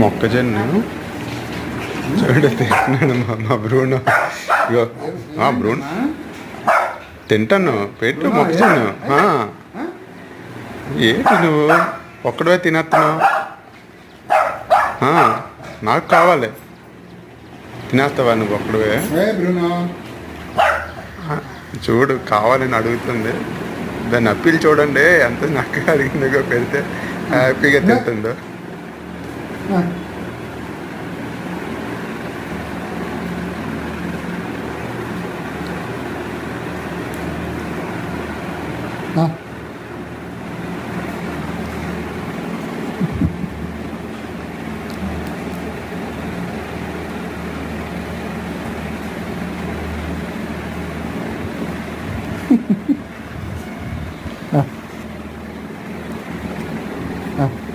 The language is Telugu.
మొక్కజొన్న. చూడు తింటున్నాడు మా మా బ్రూనో. ఇగో ఆ బ్రూన్. తింటాను పెట్టు మొక్కజొన్న. ఏంటి నువ్వు? ఒక్కడే తినేస్తున్నావు? నాకు కావాలి. తినేస్తావా నువ్వు ఒక్కడే ఏ బ్రూనో? చూడు కావాలని అడుగుతుంది. దాన్ని అప్పీల్ చూడండి ఎంత నక్కగా అడిగిందో పెడితే హ్యాపీగా తింటుందో. 啊！啊！啊啊！啊